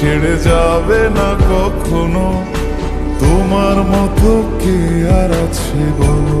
ছেড়ে যাবে না কখনো? তোমার মতো কে আর আছে বলো?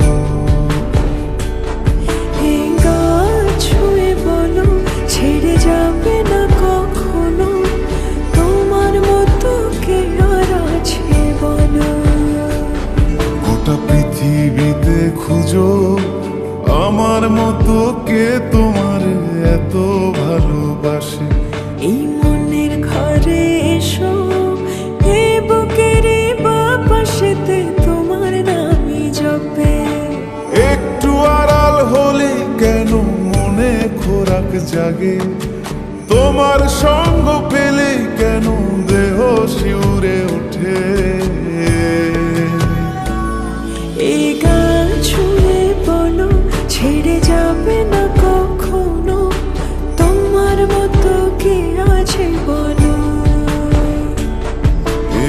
আমার মতো কে তোমার এত ভালোবাসে? এই মনের ঘরে এসো এ বুকের বাপাশেতে তোমার নামই জপে। একটু আড়াল হলে কেন মনে খোরাক জাগে? তোমার সঙ্গ পেলে কেন